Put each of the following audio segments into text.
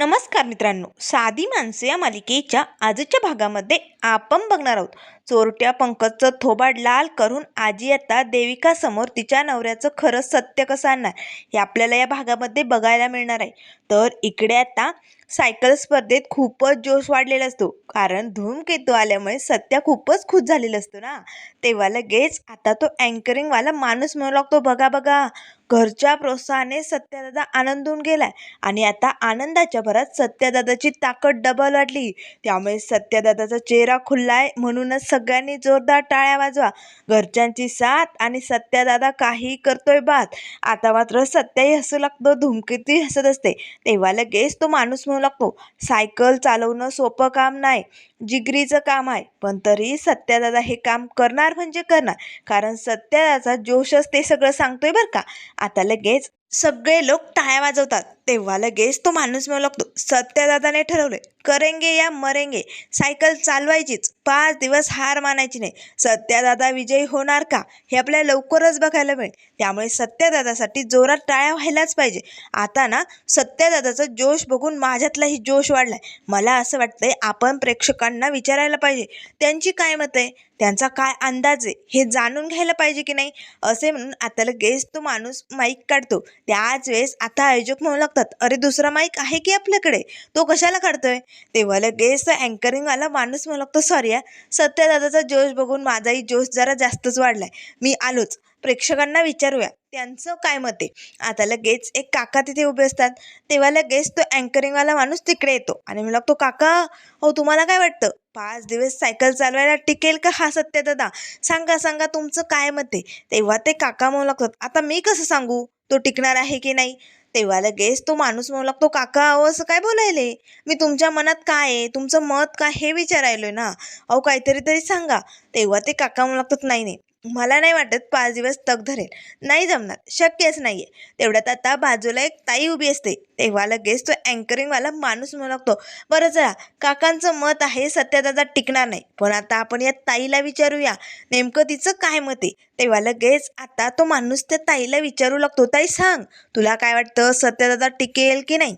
नमस्कार मित्रांनो साधी माणसे या मालिकेच्या आजच्या भागामध्ये आपण बघणार आहोत. चोरट्या पंकजचं थोबाड लाल करून आजी आता देविकासमोर तिच्या नवऱ्याचं खरं सत्य कसं आणणार? हे आपल्याला या भागामध्ये बघायला मिळणार आहे. तर इकडे आता सायकल स्पर्धेत खूपच जोश वाढलेला असतो. कारण धूमकेतू आल्यामुळे सत्या खूपच खुश झालेला असतो ना? तेव्हा लगेच आता तो अँकरिंगवाला माणूस म्हणू लागतो बघा बघा घरच्या प्रोत्साहाने सत्यदादा आनंदून गेलाय. आणि आता आनंदाच्या भरात सत्यदादाची ताकद डबल वाटली त्यामुळे सत्यदादाचा चेहरा खुललाय म्हणूनच सगळ्यांनी जोरदार टाळ्या वाजवा. घरच्यांची साथ आणि सत्यदादा काही करतोय बात आता मात्र सत्याही हसू लागतो धुमकेतही हसत असते. तेव्हा लगेच तो माणूस म्हणू लागतो सायकल चालवणं सोपं काम नाही जिगरीचं काम आहे. पण तरी सत्यादादा हे काम करणार म्हणजे करणार. कारण सत्यादाचा जोशच ते सगळं सांगतोय बरं का? आता लगेच सगळे लोक टाळ्या वाजवतात. तेव्हा लगेच तो माणूस म्हणू लागतो. सत्यदादाने ठरवले करेंगे या मरेंगे सायकल चालवायचीच पाच दिवस हार मानायची नाही. सत्यदादा विजयी होणार का? हे आपल्याला लवकरच बघायला मिळेल. त्यामुळे सत्यदादासाठी जोरात टाळ्या व्हायलाच पाहिजे. आता ना सत्यदादाचा जोश बघून माझ्यातलाही जोश वाढलाय. मला असं वाटतंय आपण प्रेक्षकांना विचारायला पाहिजे. त्यांची काय मत आहे? त्यांचा काय अंदाज आहे? हे जाणून घ्यायला पाहिजे की नाही? असे म्हणून आता लगेच तो माणूस माईक काढतो. त्याच वेळेस आता आयोजक म्हणू लागतात अरे दुसरा माईक आहे की आपल्याकडे? तो कशाला काढतोय? तेव्हा लगेच तो अँकरिंगवाला माणूस मला लागतो सॉरी सत्यदादाचा जोश बघून माझाही जोश जरा जास्तच वाढलाय. मी आलोच. प्रेक्षकांना विचारूया. त्यांचं काय मत आहे? आता लगेच एक काका तिथे उभे असतात. तेव्हा लगेच तो अँकरिंगवाला माणूस तिकडे येतो आणि मला तो काका हो तुम्हाला काय वाटतं? पाच दिवस सायकल चालवायला टिकेल का हा सत्य दादा सांगा सांगा तुमचं काय मत आहे? तेव्हा ते काका म्हणू लागतात आता मी कसं सांगू? तो टिकणार आहे की नाही? तेव्हा लगेच तो माणूस म्हणू लागतो काका अहो असं काय बोलायले? मी तुमच्या मनात काय आहे? तुमचं मत काय? हे विचारायलोय ना. अहो काहीतरी तरी सांगा. तेव्हा ते काका म्हणू लागतात नाही नाही. मला नाही वाटत पाच दिवस तग धरेल. नाही जमणार. शक्यच नाही आहे तेवढ्यात आता बाजूला एक ताई उभी असते. तेव्हा लगेच तो अँकरिंगवाला माणूस म्हणू लागतो बरं चला काकांचं मत आहे सत्यदादा टिकणार नाही. पण आता आपण या ताईला विचारूया. नेमकं तिचं काय मत आहे? तेव्हा लगेच आता तो माणूस त्या ताईला विचारू लागतो ताई सांग तुला काय वाटतं सत्यदादा टिकेल की नाही?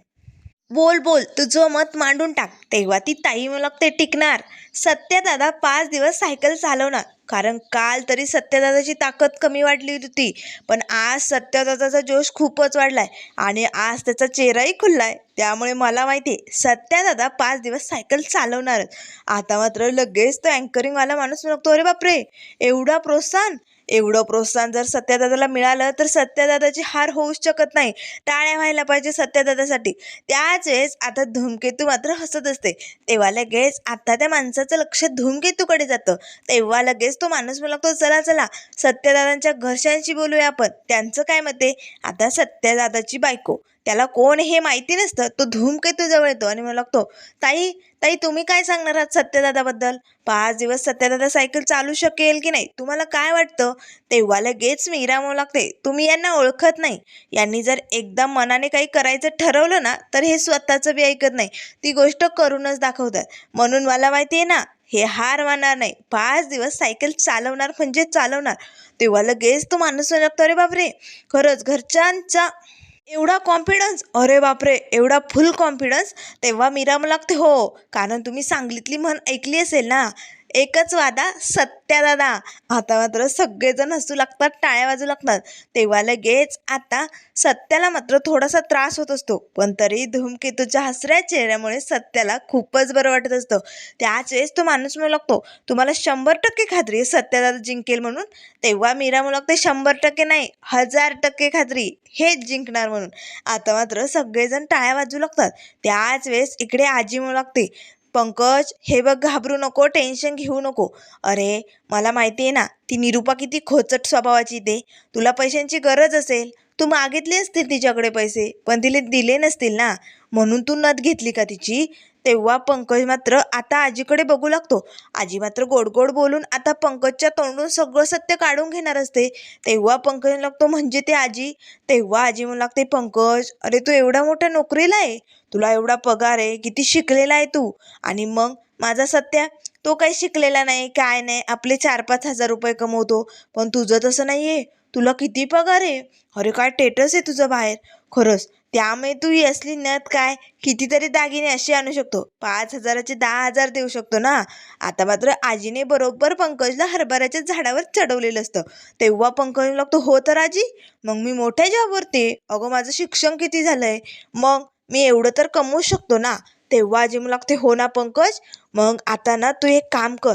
बोल बोल तुझं मत मांडून टाक. तेव्हा ती ताई म्हणू लागते टिकणार. सत्यदादा पाच दिवस सायकल चालवणार. कारण काल तरी सत्यदादाची ताकद कमी वाढली होती पण आज सत्यदादाचा जोश खूपच वाढलाय आणि आज त्याचा चेहराही खुललाय. त्यामुळे मला माहिती आहे सत्यदादा पाच दिवस सायकल चालवणारच. आता मात्र लगेच तो अँकरिंगवाला माणूस म्हणतो अरे बापरे एवढा प्रोत्साहन एवढं प्रोत्साहन जर सत्यदादाला मिळालं तर सत्यदादाची हार होऊच शकत नाही. टाळ्या व्हायला पाहिजे सत्यदादासाठी. त्याच वेळेस आता धूमकेतू मात्र हसत असते. तेव्हा लगेच आता त्या माणसाचं लक्ष धूमकेतूकडे जातं. तेव्हा लगेच तो माणूस मला लागतो चला चला सत्यदादांच्या घरच्यांशी बोलूया आपण. त्यांचं काय मते आता सत्यदादाची बायको. त्याला कोण हे माहिती नसतं. तो धूमकेतूजवळ येतो आणि मला लागतो ताई ताई तुम्ही काय सांगणार आहात सत्यदादाबद्दल? पाच दिवस सत्यदादा सायकल चालू शकेल की नाही? तुम्हाला काय वाटतं? तेव्हा लगेच मी म्हणू लागते तुम्ही यांना ओळखत नाही. यांनी जर एकदा मनाने काही करायचं ठरवलं ना तर हे स्वतःचं बी ऐकत नाही. ती गोष्ट करूनच दाखवतात. म्हणून मला माहिती आहे ना हे हार मानणार नाही. पाच दिवस सायकल चालवणार म्हणजे चालवणार. तेव्हा लगेच तो माणूस लागतो अरे बापरे! खरंच घरच्यांचा एवढा कॉन्फिडन्स अरे बापरे एवढा फुल कॉन्फिडन्स तेव्हा मीरा लागते हो कारण तुम्ही सांगलीतली म्हण ऐकली असेल ना. एकच वादा सत्या दादा आता मात्र सगळेजण हसू लागतात टाळ्या वाजू लागतात. तेव्हा लगेच आता सत्याला मात्र थोडासा त्रास होत असतो. पण तरी धूमकेतूच्या हसऱ्या चेहऱ्यामुळे सत्याला खूपच बरं वाटत असतं. त्याच वेळेस तो माणूस म्हणू लागतो तुम्हाला शंभर टक्के खात्री आहे सत्यदादा जिंकेल म्हणून. तेव्हा मीरा म्हणू लागते शंभर टक्के नाही हजार टक्के खात्री हेच जिंकणार म्हणून. आता मात्र सगळेजण टाळ्या वाजू लागतात. त्याच वेळेस इकडे आजी म्हणू लागते पंकज हे बघ घाबरू नको टेन्शन घेऊ नको. अरे मला माहिती आहे ना ती निरूपा किती खोचट स्वभावाची ते. तुला पैशांची गरज असेल. तू मागितले असतील तिच्याकडे पैसे पण तिला दिले नसतील ना. म्हणून तू नथ घेतली का तिची? तेव्हा पंकज मात्र आता आजीकडे बघू लागतो. आजी मात्र गोड गोड बोलून आता पंकजच्या तोंडून सगळं सत्य काढून घेणार असते. तेव्हा पंकज लागतो म्हणजे ते आजी? तेव्हा आजी म्हणू लागते पंकज अरे तू एवढा मोठ्या नोकरीला आहे. तुला एवढा पगार आहे. किती शिकलेला आहे तू. आणि मग माझा सत्या तो काही शिकलेला नाही काय नाही. आपले चार पाच हजार रुपये कमवतो. पण तुझं तसं नाही आहे तुला किती पगार आहे? अरे काय टेटस आहे तुझं बाहेर? खरंच त्यामुळे तू ही असली नथ काय? कितीतरी दागिने असे आणू शकतो. पाच हजाराचे दहा हजार देऊ शकतो ना? आता मात्र आजीने बरोबर पंकजला हरभऱ्याच्या झाडावर चढवलेलं असतं. तेव्हा पंकज लागतो हो तर आजी मग मी मोठ्या जॉबवरती अगं माझं शिक्षण किती झालंय? मग मी एवढं तर कमवू शकतो ना? तेव्हा आजी मला लागते हो ना पंकज मग आता ना तू एक काम कर.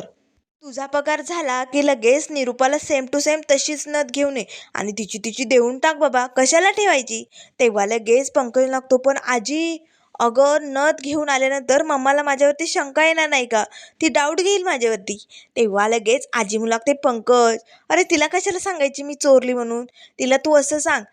तुझा पगार झाला की लगेच निरूपाला सेम टू सेम तशीच नथ घेऊन ये. आणि तिची तिची देऊन टाक बाबा. कशाला ठेवायची? तेव्हा लगेच पंकज लागतो पण आजी अगं नथ घेऊन आल्यानंतर मम्माला माझ्यावरती शंका येणार नाही का? ती डाऊट घेईल माझ्यावरती. तेव्हा लगेच आजी म्हणू लागते पंकज अरे तिला कशाला सांगायची? मी चोरली म्हणून. तिला तू असं सांग.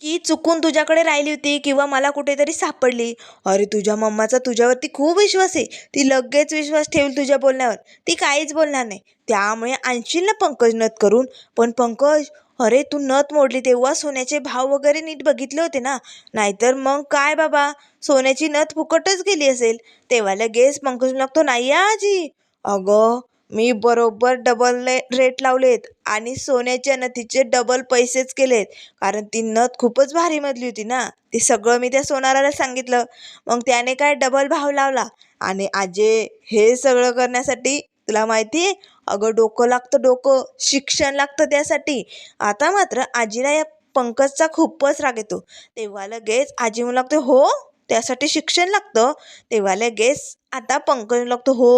की चुकून तुझ्याकडे राहिली होती किंवा मला कुठेतरी सापडली. अरे तुझ्या मम्माचा तुझ्यावरती खूप विश्वास आहे. ती लगेच विश्वास ठेवेल तुझ्या बोलण्यावर. ती काहीच बोलणार नाही. त्यामुळे आणशील ना पंकज नथ करून? पण पंकज अरे तू नथ मोडली तेव्हा सोन्याचे भाव वगैरे नीट बघितले होते ना? नाहीतर मग काय बाबा? सोन्याची नथ फुकटच गेली असेल. तेव्हा लगेच पंकज लागतो नाही आजी. अगं मी बरोबर डबल रेट लावलेत आणि सोन्याच्या नथीचे डबल पैसेच केलेत. कारण ती नथ खूपच भारी मधली होती ना. ते सगळं मी त्या सोनाराला सांगितलं. मग त्याने काय डबल भाव लावला? आणि आजे हे सगळं करण्यासाठी तुला माहिती आहे? अगं डोकं लागतं डोकं. शिक्षण लागतं त्यासाठी. आता मात्र आजीला या पंकजचा खूपच राग येतो. तेव्हा लगेच आजी म्हणू लागते हो त्यासाठी शिक्षण लागतं. तेव्हा लगेच आता पंकज लागतो हो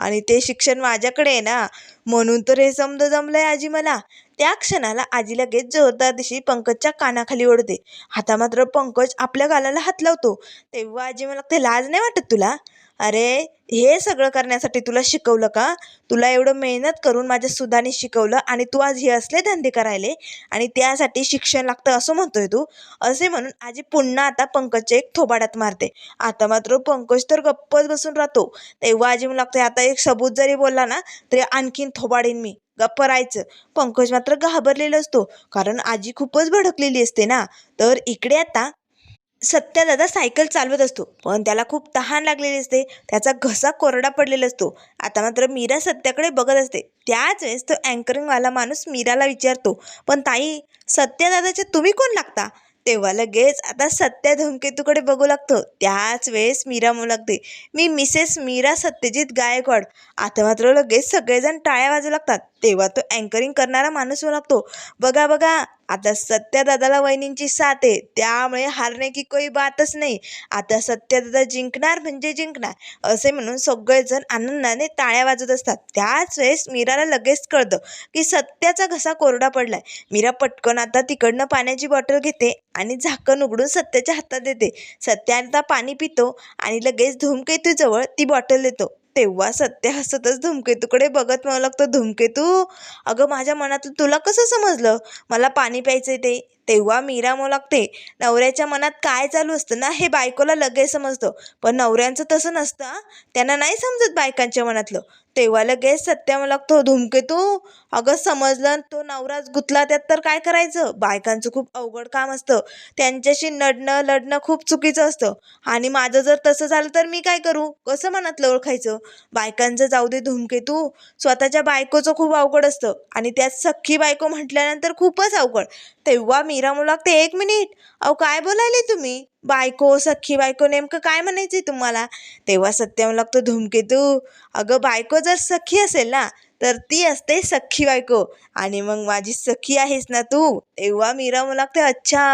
आणि ते शिक्षण माझ्याकडे आहे ना म्हणून तर हे समज आहे आजी मला. त्या क्षणाला आजी लगेच जोरदार दिशी पंकजच्या कानाखाली ओढते. आता मात्र पंकज आपल्या गालाला हात लावतो. तेव्हा आजी मला लागते लाज नाही वाटत तुला? अरे हे सगळं करण्यासाठी तुला शिकवलं का? तुला एवढं मेहनत करून माझ्या सुधाने शिकवलं आणि तू आज हे असले धंदे करायले आणि त्यासाठी शिक्षण लागतं असं म्हणतोय तू? असे म्हणून आजी पुन्हा आता पंकजच्या एक थोबाडात मारते. आता मात्र पंकज तर गप्पच बसून राहतो. तेव्हा आजी मला लागते आता एक सबूत जरी बोलला ना तरी आणखीन थोबाडीन मी. गप्प राहायचं. पंकज मात्र घाबरलेला असतो. कारण आजी खूपच भडकलेली असते ना. तर इकडे आता सत्यादादा सायकल चालवत असतो. पण त्याला खूप तहान लागलेली असते. त्याचा घसा कोरडा पडलेला असतो. आता मात्र मीरा सत्याकडे बघत असते. त्याच वेळेस तो अँकरिंगवाला माणूस मीराला विचारतो पण ताई सत्यादादाचे तुम्ही कोण लागता? तेव्हा लगेच आता सत्या धूमकेतूकडे बघू लागतो. त्याच वेळेस मीरा म्हणू लागते मी मिसेस मीरा सत्यजित गायकवाड. आता मात्र लगेच सगळेजण टाळ्या वाजू लागतात. तेव्हा तो अँकरिंग करणारा माणूस म्हणू लागतो बघा बघा आता सत्यादादाला वहिनींची साथ आहे. त्यामुळे हारणे की कोई बातच नाही. आता सत्यादादा जिंकणार म्हणजे जिंकणार असे म्हणून सगळेजण आनंदाने टाळ्या वाजत असतात. त्याच वेळेस मीराला लगेच कळतं की सत्याचा घसा कोरडा पडलाय. मीरा पटकन आता तिकडनं पाण्याची बॉटल घेते आणि झाकण उघडून सत्याच्या हातात देते. सत्या आता पाणी पितो आणि लगेच धूमकेतूजवळ ती बॉटल देतो. तेव्हा सत्य हसतच धूमकेतूकडे बघत मला लागतं धूमकेतू अगं माझ्या मनातलं तुला कसं समजलं? मला पाणी प्यायचं ते. तेव्हा मीरा मग लागते नवऱ्याच्या मनात काय चालू असतं ना हे बायकोला लगेच समजतं. पण नवऱ्यांचं तसं नसतं त्यांना नाही समजत बायकांच्या मनातलं. तेव्हा लगेच सत्या मला लागतो धूमकेतू अगं समजलं तो नवराच गुतला त्यात तर काय करायचं? बायकांचं खूप अवघड काम असतं. त्यांच्याशी नडणं लढणं खूप चुकीचं असतं. आणि माझं जर तसं झालं तर मी काय करू? कसं मनातलं ओळखायचं? बायकांचं जाऊ दे धूमकेतू स्वतःच्या बायकोचं खूप अवघड असतं. आणि त्यात सख्खी बायको म्हटल्यानंतर खूपच अवघड. तेव्हा मीरा म्हणू लागते एक मिनिट. अहो काय बोलायले तुम्ही? बायको सख्खी बायको नेमकं काय म्हणायचंय तुम्हाला? तेव्हा सत्य लागतो धूमकेतू. अगं बायको जर सख्खी असेल ना तर ती असते सख्खी बायको. आणि मग माझी सखी आहेस ना तू? तेव्हा मीरा म्हणू लागते अच्छा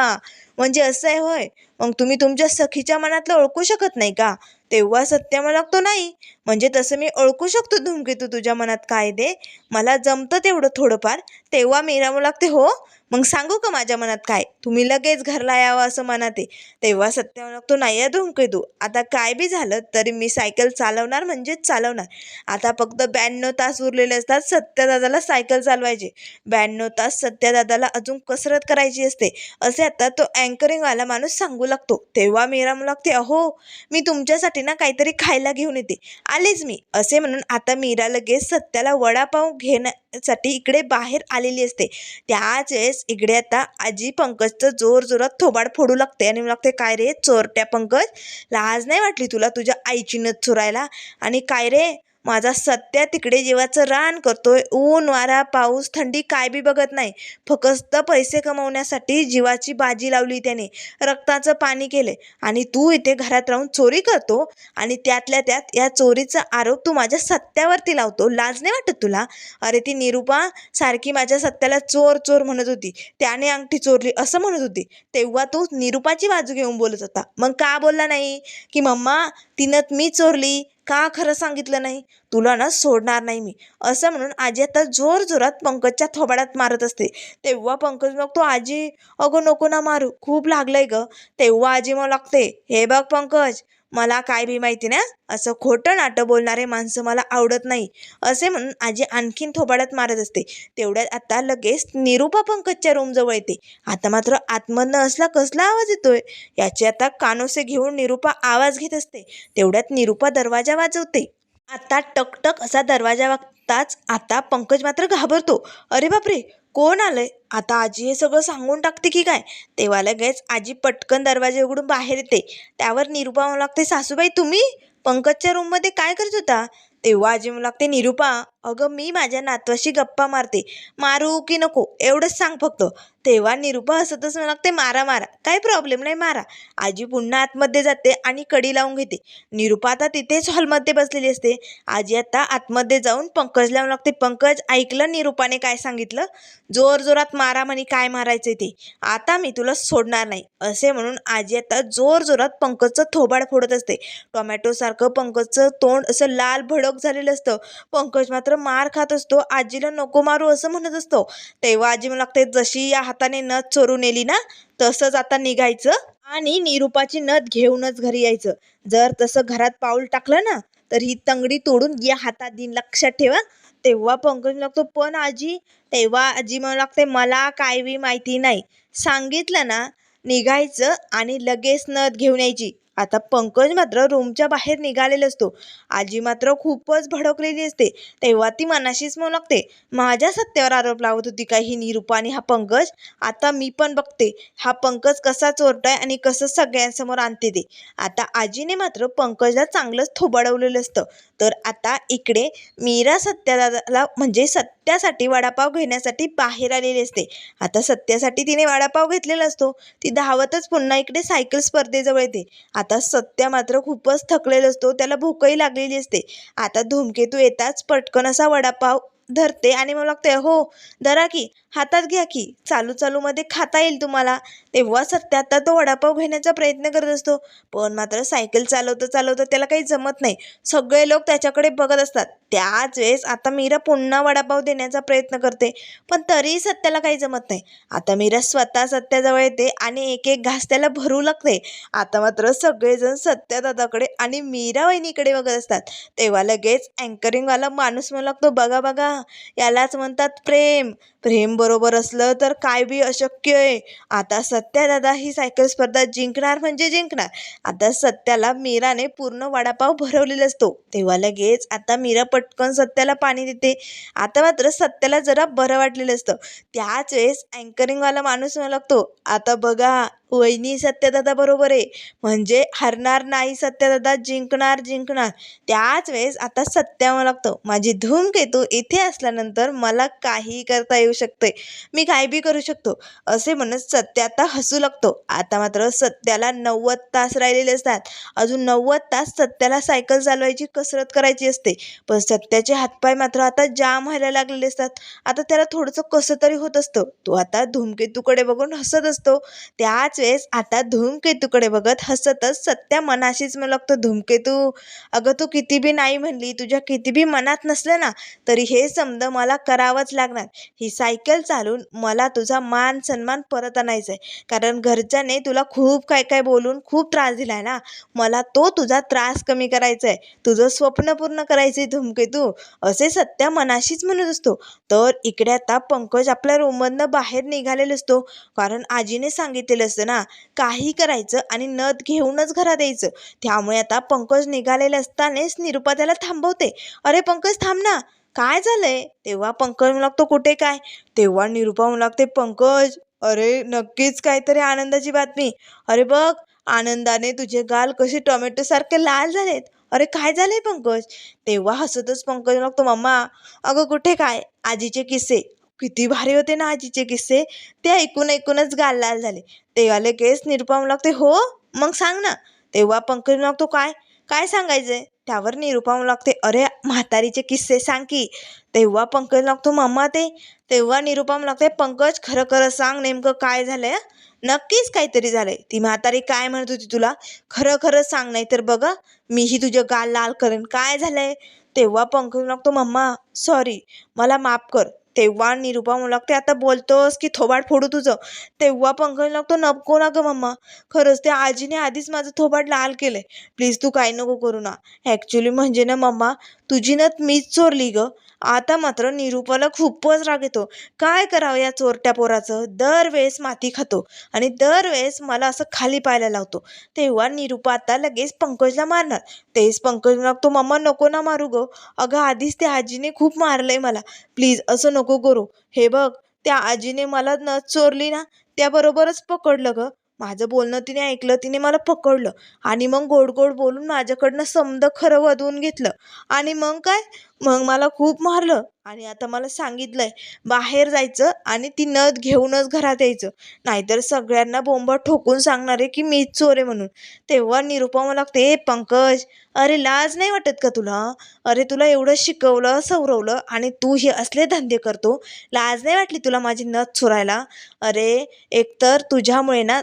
म्हणजे असं आहे होय. मग तुम्ही तुमच्या सखीच्या मनातलं ओळखू शकत नाही का? तेव्हा सत्य मला लागतो नाही म्हणजे तसं मी ओळखू शकतो धूमकेतू तुझ्या मनात काय दे मला जमतं तेवढं थोडंफार. तेव्हा मीरा मला लागते हो मग सांगू का माझ्या मनात काय? तुम्ही लगेच घरला यावं असं मनात आहे. तेव्हा सत्य मला लागतो नाही आहे धूमकेतू. आता काय बी झालं तरी मी सायकल चालवणार म्हणजेच चालवणार. आता फक्त ब्याण्णव तास उरलेले असतात सत्यदादाला सायकल चालवायचे. ब्याण्णव तास सत्यदादाला अजून कसरत करायची असते. असे आता तो अँकरिंगवाला माणूस सांगू लागतो. तेव्हा मीरा लागते अहो मी तुमच्यासाठी ना काहीतरी खायला घेऊन येते. आलेच मी. असे म्हणून आता मीरा लगेच सत्याला वडापाव घेण्यासाठी इकडे बाहेर आलेली असते. त्याच वेळेस इकडे आता आजी पंकजचं जोर जोरात थोबाड फोडू लागते आणि म्हणू लागते काय रे चोरट्या पंकज? लाज नाही वाटली तुला तुझ्या आईची नथ चोरायला? आणि काय रे माझा सत्या तिकडे जीवाचं रान करतोय. ऊन वारा पाऊस थंडी काय बी बघत नाही. फक्त पैसे कमवण्यासाठी जीवाची बाजी लावली त्याने. रक्ताचं पाणी केले. आणि तू इथे घरात राहून चोरी करतो? आणि त्यातल्या त्यात या चोरीचा आरोप तू माझ्या सत्यावरती लावतो. लाज नाही वाटत तुला? अरे ती निरूपा सारखी माझ्या सत्याला चोर चोर म्हणत होती. त्याने अंगठी चोरली असं म्हणत होती. तेव्हा तू निरूपाची बाजू घेऊन बोलत होता. मग का बोलला नाही? की मम्मा तिनं मी चोरली. का खरं सांगितलं नाही? तुला ना सोडणार नाही मी. असं म्हणून आजी आता जोर जोरात पंकजच्या थोबाडात मारत असते. तेव्हा पंकज मग तो आजी अगं नको ना मारू. खूप लागलंय ग. तेव्हा आजी मग लागते. हे बघ पंकज मला काय बी माहिती ना असं खोटं नाटं बोलणारे माणसं मला आवडत नाही. असे म्हणून आजी आणखीन थोबाडत मारत असते. तेवढ्यात आता लगेच निरूपा पंकजच्या रूमजवळ येते. आता मात्र आतमधनं असला कसला आवाज येतोय? याचे आता कानोसे घेऊन निरूपा आवाज घेत असते. तेवढ्यात निरूपा दरवाजा वाजवते. आता टकटक असा दरवाजा वागताच आता पंकज मात्र घाबरतो. अरे बापरे! कोण आलंय? आता आजी हे सगळं सांगून टाकते की काय? तेव्हा लगेच आजी पटकन दरवाजे उघडून बाहेर येते. त्यावर निरूपा म्हणू लागते सासूबाई तुम्ही पंकजच्या रूममध्ये काय करत होता? तेव्हा आजी म्हणू लागते निरूपा अगं मी माझ्या नातवाशी गप्पा मारते. मारू की नको? एवढंच सांग फक्त. तेव्हा निरूपा हसतच म्हणा लागते मारा मारा. काही प्रॉब्लेम नाही मारा. आजी पुन्हा आतमध्ये जाते आणि कडी लावून घेते. निरूपा आता तिथेच हॉलमध्ये बसलेली असते. आजी आता आतमध्ये जाऊन पंकज लावून लागते. पंकज ऐकलं निरूपाने काय सांगितलं? जोर जोरात मारा म्हणे काय मारायचं ते? आता मी तुला सोडणार नाही. असे म्हणून आजी आता जोर जोरात पंकजचं थोबाड फोडत असते. टोमॅटोसारखं पंकजचं तोंड असं लाल भडक झालेलं असतं. पंकज मात्र मार खात असतो. आजीला नको मारू असं म्हणत असतो. तेव्हा आजी मला लागते जशी या हाताने नथ चोरून नेली ना तसंच आता निघायचं आणि निरूपाची नथ घेऊनच घरी यायचं. जर तसं घरात पाऊल टाकलं ना तर ही तंगडी तोडून या हातात दिन लक्षात ठेवा. तेव्हा पंकज लागतो पण आजी तेव्हा आजी म्हणू लागते मला काय बी माहिती नाही. सांगितलं ना निघायचं आणि लगेच नथ घेऊन यायची. आता पंकज मात्र रूमच्या बाहेर निघालेला असतो. आजी मात्र खूपच भडकलेली असते. तेव्हा ती मनाशीच म्हणू लागते माझ्या सत्यावर आरोप लावत होती काही ही निरूपा हा पंकज? आता मी पण बघते. हा पंकज कसा चोरटाय आणि कसं सगळ्यांसमोर आणते ते. आता आजीने मात्र पंकजला चांगलंच थोबाडवलेलं असतं. तर आता इकडे मीरा सत्याला म्हणजे सत्यासाठी वडापाव घेण्यासाठी बाहेर आलेली असते. आता सत्यासाठी तिने वडापाव घेतलेला असतो. ती धावतच पुन्हा इकडे सायकल स्पर्धेजवळ येते. आता सत्या मात्र खूपच थकलेला असतो. त्याला भूकही लागलेली असते. आता धूमकेतू येताच पटकन असा वडापाव धरते आणि मग लागते हो धरा की हातात घ्या की चालू चालूमध्ये खाता येईल तुम्हाला. तेव्हा सत्या आता तो वडापाव घेण्याचा प्रयत्न करत असतो. पण मात्र सायकल चालवतं चालवतं त्याला काही जमत नाही. सगळे लोक त्याच्याकडे बघत असतात. त्याच वेळेस आता मीरा पुन्हा वडापाव देण्याचा प्रयत्न करते. पण तरीही सत्याला काही जमत नाही. आता मीरा स्वतः सत्याजवळ येते आणि एक एक घास त्याला भरू लागते. आता मात्र सगळेजण सत्या दादाकडे आणि मीरा वहिनीकडे बघत असतात. तेव्हा लगेच अँकरिंगवाला माणूस म्हणू लागतो बघा बघा यालाच म्हणतात प्रेम. प्रेम बरोबर असलं तर काय बी अशक्य आहे. आता सत्या दादा ही सायकल स्पर्धा जिंकणार म्हणजे जिंकणार. आता सत्याला मीराने पूर्ण वडापाव भरवलेला असतो. तेव्हा लगेच आता मीरा पटकन सत्याला पाणी देते. आता मात्र सत्याला जरा बरं वाटलेलं असतं. त्याच वेळेस अँकरिंगवाला माणूस म्हणू लागतो. आता बघा वहिनी सत्यदादा बरोबर आहे. म्हणजे हरणार नाही सत्यदादा जिंकणार जिंकणार. त्याच वेळेस आता सत्यावं लागतो. लागतं माझी धूमकेतू इथे असल्यानंतर मला काही करता येऊ शकते मी काय बी करू शकतो. असे म्हणत सत्य आता हसू लागतो. आता मात्र सत्याला नव्वद तास राहिलेले असतात. अजून नव्वद तास सत्याला सायकल चालवायची कसरत करायची असते. पण सत्याचे हातपाय मात्र आता जाम व्हायला लागलेले असतात. आता त्याला थोडंसं कसं तरी होत असतं. तो आता धूमकेतूकडे बघून हसत असतो. त्याच वेळेस आता धूमकेतूकडे बघत हसतच सत्या मनाशीच म्हणू लागतो धूमकेतू. अगं तू किती बी नाही म्हणली तुझ्या किती बी मनात नसलं ना तरी हे समज मला करावंच लागणार. ही सायकल चालून मला तुझा मान सन्मान परत आणायचा आहे कारण घरच्याने तुला खूप काय काय बोलून खूप त्रास दिलाय ना. मला तो तुझा त्रास कमी करायचा आहे तुझं स्वप्न पूर्ण करायचं आहे धूमकेतू. असे सत्या मनाशीच म्हणत असतो. तर इकडे आता पंकज आपल्या रूममधनं बाहेर निघालेला असतो. कारण आजीने सांगितलेलं असतं ना काही करायचं आणि नद घेऊनच घरात यायचं. त्यामुळे आता पंकज निघालेले असतानाच निरुपा त्याला थांबवते. अरे पंकज थांब ना. काय झालंय? तेव्हा पंकज म्हणू लागतो कुठे काय? तेव्हा निरुपा म्हणू लागते पंकज अरे नक्कीच काहीतरी आनंदाची बातमी. अरे बघ आनंदाने तुझे गाल कसे टोमॅटो सारखे लाल झालेत. अरे काय झालंय पंकज? तेव्हा हसतच पंकज लागतो मम्मा अगं कुठे काय? आजीचे किस्से. किती भारी होते ना आजीचे किस्से. ते ऐकून ऐकूनच गाल लाल झाले. तेव्हा लगेच निरुपम लागते हो? मग सांग ना. तेव्हा पंकज लागतो काय? काय सांगायचंय? त्यावर निरुपम लागते अरे म्हातारीचे किस्से सांग की. तेव्हा पंकज लागतो मम्मा ते तेव्हा निरुपम लागते पंकज खरं खरं सांग नेमकं काय झालंय नक्कीच काहीतरी झालंय. ती म्हातारी काय म्हणत होती तुला? खरं खरं सांग नाही तर बघा मीही तुझं गाल लाल करेन. काय झालंय? तेव्हा पंकज लागतो मम्मा सॉरी मला माफ कर. तेव्हा निरुपा म्हणू लागते आता बोलतोस की थोबाड फोडू तुझं. तेव्हा पंकज लागतो नको ना गं मम्मा. खरंच त्या आजीने आधीच माझं थोबाड लाल केलंय. प्लीज तू काय नको करू ना. ॲक्च्युली म्हणजे ना मम्मा तुझी नथ मीच चोरली गं. आता मात्र निरुपाला खूपच राग येतो. काय करावं या चोरट्या पोराचं? दरवेळेस माती खातो आणि दरवेळेस मला असं खाली पाहायला लावतो. तेव्हा निरुपा आता लगेच पंकजला मारणार. तेच पंकज लागतो मम्मा नको ना मारू गं. अगं आधीच त्या आजीने खूप मारलंय मला. प्लीज असं नको करू. हे बघ त्या आजीने मला नथ चोरली ना त्याबरोबरच पकडलं ग. माझं बोलणं तिने ऐकलं तिने मला पकडलं आणि मग गोड गोड बोलून माझ्याकडनं समद खरं वधवून घेतलं. आणि मग काय? मग मला खूप मारलं आणि आता मला सांगितलंय बाहेर जायचं आणि ती नथ घेऊनच घरात यायचं. नाहीतर सगळ्यांना बोंबा ठोकून सांगणार आहे की मीच चोर आहे म्हणून. तेव्हा निरुपमा लागते पंकज अरे लाज नाही वाटत का तुला? अरे तुला एवढं शिकवलं सवरवलं आणि तू हे असले धंदे करतो. लाज नाही वाटली तुला माझी नथ चोरायला? अरे एकतर तुझ्यामुळे ना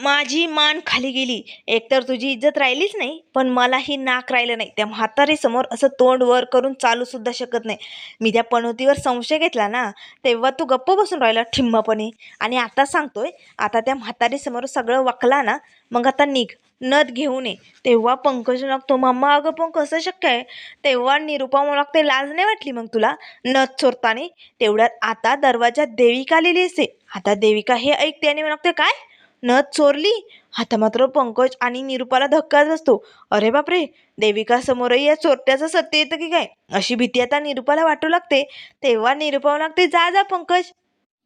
माझी मान खाली गेली. एकतर तुझी इज्जत राहिलीच नाही पण मलाही नाक राहिलं नाही. त्या म्हातारीसमोर असं तोंड वर करून चालू सुद्धा शकत नाही. मी त्या पणवतीवर संशय घेतला ना तेव्हा तू गप्प बसून राहिला ठिंबपणे आणि आता सांगतोय आता त्या म्हातारीसमोर सगळं वाकला ना मग आता निघ. नथ घेऊन ये तेव्हा पंकज लागतो मम्मा अगं पण कसं शक्य आहे? तेव्हा निरुपा मला लागते लाज नाही वाटली मग तुला? नथ चोरताने तेवढ्यात आता दरवाजात देविका आलेली असते आता देविका हे ऐकते आणि मला लागते काय? नथ चोरली. आता मात्र पंकज आणि निरुपाला धक्काच असतो अरे बापरे देविका समोरही या चोरट्याचं सत्य येतं की काय? अशी भीती आता निरुपाला वाटू लागते. तेव्हा निरुपा लागते जा जा पंकज.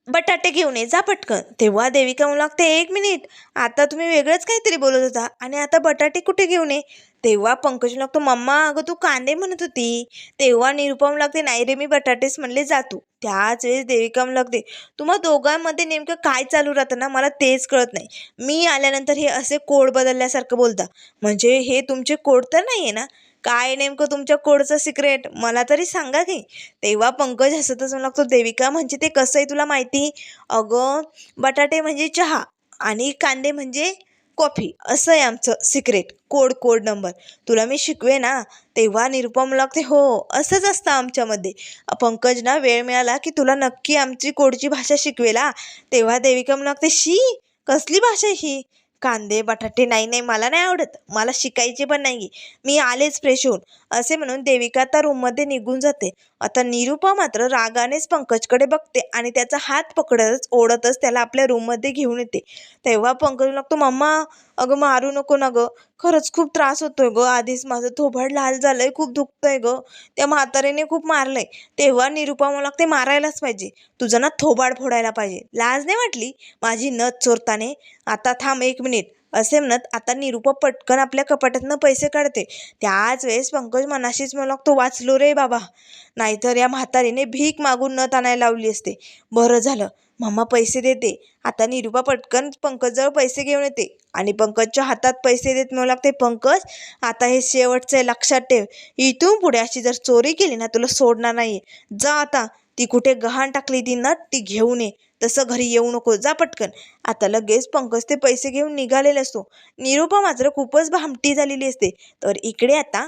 बटाटे घेऊन ये जा पटकन. तेव्हा देविका म्हणू लागते एक मिनिट आता तुम्ही वेगळंच काहीतरी बोलत होता आणि आता बटाटे कुठे घेऊन ये? तेव्हा पंकज लागतो मम्मा अगं तू कांदे म्हणत होती. तेव्हा निरुपम लागते नाही रे मी बटाटेच म्हणले जातो त्याच वेळेस देविकाम लागते तुम्हा दोघांमध्ये नेमकं काय चालू राहतं ना मला तेच कळत नाही. मी आल्यानंतर हे असे कोड बदलल्यासारखं बोलता. म्हणजे हे तुमचे कोड तर नाही आहे ना? काय नेमकं तुमच्या कोडचं सिक्रेट? मला तरी सांगा की. तेव्हा पंकज हसतच म्हणू लागतो देविका म्हणजे ते कसं आहे तुला माहिती? अगं बटाटे म्हणजे चहा आणि कांदे म्हणजे कॉफी असं आहे आमचं सिक्रेट कोड कोड नंबर तुला मी शिकवे ना तेव्हा निरुपम लागते. हो असंच असतं आमच्यामध्ये. पंकज ना वेळ मिळाला की तुला नक्की आमची कोडची भाषा शिकवेला. तेव्हा देविका लागते शी कसली भाषा आहे ही? कांदे बटाटे नाही नाही मला नाही आवडत. मला शिकायचे पण नाही मी आलेच फ्रेश होऊन. असे म्हणून देविका आता रूममध्ये निघून जाते. आता निरुपा मात्र रागानेच पंकजकडे बघते आणि त्याचा हात पकडतच ओढतच त्याला आपल्या रूममध्ये घेऊन येते. तेव्हा पंकज लागतो मम्मा अगं मारू नको ना गं. खरंच खूप त्रास होतोय गं. आधीच माझं थोबाड लाल झालंय खूप दुखतंय गं. त्या म्हातारीने खूप मारलंय. तेव्हा निरुपा मला लागते मारायलाच पाहिजे. तुझं ना थोबाड फोडायला पाहिजे. लाज नाही वाटली? माझी नथ चोरताने. आता थांब एक मिनिट. असे म्हणत आता निरुपा पटकन आपल्या कपाटातनं पैसे काढते. त्याच वेळेस पंकज मनाशीच म्हणू लागतो वाचलो रे बाबा. नाहीतर या म्हातारीने भीक मागून न आणायला लावली असते. बरं झालं. मम्मा पैसे देते. आता निरुपा पटकन पंकजजवळ पैसे घेऊन येते. आणि पंकजच्या हातात पैसे देत मिळू लागते पंकज आता हे शेवटचं आहे. लक्षात ठेव. इथून पुढे अशी जर चोरी केली ना तुला सोडणार नाही जा आता. ती कुठे गहाण टाकली ती नट ती घेऊन ये. तसं घरी येऊ नको. जा पटकन. आता लगेच पंकज ते पैसे घेऊन निघालेला असतो. निरूपा मात्र खूपच भामटी झालेली असते. तर इकडे आता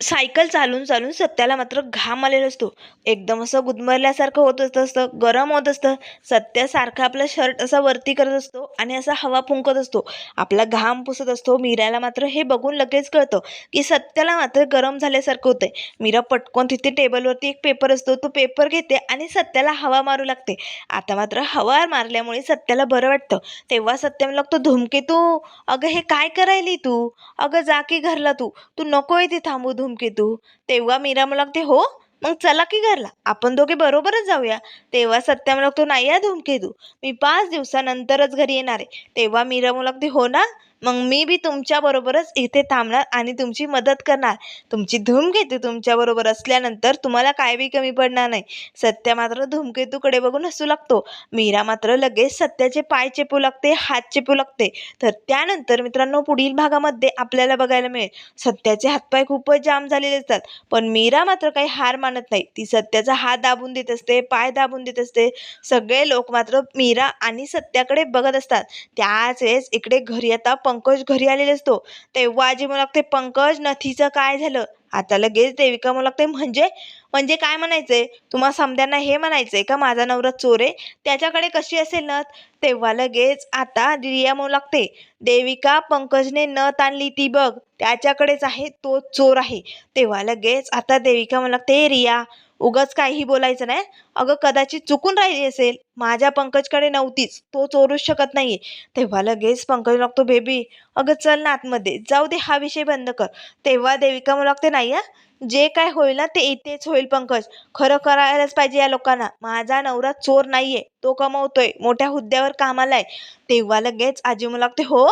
सायकल चालून चालून सत्याला मात्र घाम आलेला असतो. एकदम असं गुदमरल्यासारखं होत असतं असतं गरम होत असतं. सत्यासारखा आपला शर्ट असा वरती करत असतो आणि असा हवा फुंकत असतो. आपला घाम पुसत असतो. मीराला मात्र हे बघून लगेच कळतं की सत्याला मात्र गरम झाल्यासारखं होतंय. मीरा पटकन तिथे टेबलवरती एक पेपर असतो. तो पेपर घेते आणि सत्याला हवा मारू लागते. आता मात्र हवा मारल्यामुळे सत्याला बरं वाटतं. तेव्हा सत्या म्हणू लागतो धुमकेतू अगं हे काय करायली तू? अगं जा की घरला तू. तू नको इथे थांबू धूमकेतू तेव्हा मीरा मला लागते हो मग चला की घरला. आपण दोघे बरोबरच जाऊया. तेव्हा सत्या मला लागतो हो, नाही या धुमकेतू. मी पाच दिवसानंतरच घरी येणार आहे. तेव्हा मीरा मला लागते हो ना? मग मी बी तुमच्याबरोबरच इथे थांबणार आणि तुमची मदत करणार. तुमची धूमकेतू तुमच्याबरोबर असल्यानंतर तुम्हाला काय बी कमी पडणार नाही. सत्य मात्र धूमकेतूकडे बघून हसू लागतो. मीरा मात्र लगेच सत्याचे पाय चेपू लागते हात चेपू लागते. तर त्यानंतर मित्रांनो पुढील भागामध्ये आपल्याला बघायला मिळेल. सत्याचे हातपाय खूपच जाम झालेले असतात. पण मीरा मात्र काही हार मानत नाही. ती सत्याचा हात दाबून देत असते पाय दाबून देत असते. सगळे लोक मात्र मीरा आणि सत्याकडे बघत असतात. त्याच वेळेस इकडे घरी आता पंकज घरी आलेला असतो तेव्हा आजी म्हणू लागते पंकज नथीचं काय झालं? आता लगेच देविका म्हणू लागते म्हणजे म्हणजे काय म्हणायचंय? तुम्हा समद्यांना हे म्हणायचंय का? माझा नवरा चोर आहे. त्याच्याकडे कशी असेल नथ? तेव्हा लगेच आता रिया म्हणू लागते देविका पंकजने नथ आणली ती बघ. त्याच्याकडेच आहे तो चोर आहे. तेव्हा लगेच आता देविका म्हणू लागते रिया उगाच काहीही बोलायचं नाही. अगं कदाचित चुकून राहिली असेल. माझ्या पंकजकडे नव्हतीच. तो चोरूच शकत नाही तेव्हा लगेच पंकज लागतो बेबी अगं चल ना आतमध्ये. जाऊ दे हा विषय बंद कर. तेव्हा देविका मला लागते नाही हा. जे काय होईल ना ते इथेच होईल पंकज. खरं करायलाच पाहिजे या लोकांना. माझा नवरा चोर नाहीये. तो कमवतोय मोठ्या हुद्द्यावर कामाला आहे. तेव्हा लगेच आजी म्हणू लागते हो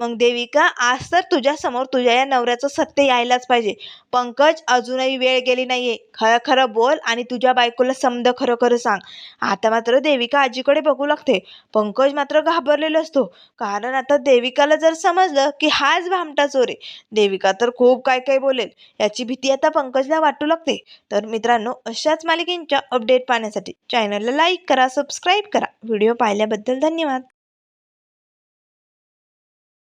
मग देविका आज तर तुझ्या समोर तुझ्या या नवऱ्याचं सत्य यायलाच पाहिजे. पंकज अजूनही वेळ गेली नाहीये. खरं खरं बोल आणि तुझ्या बायकोला समद खरं खरं सांग. आता मात्र देविका आजीकडे बघू लागते. पंकज मात्र घाबरलेलो असतो. कारण आता देविकाला जर समजलं की हाच भामटा चोर आहे. देविका तर खूप काय काय बोलेल. याची भीती आता पंकजला वाटू लागते. तर मित्रांनो अशाच मालिकेंच्या अपडेट पाहण्यासाठी चॅनलला लाईक करा सबस्क्राईब करा. व्हिडिओ पाहिल्याबद्दल धन्यवाद.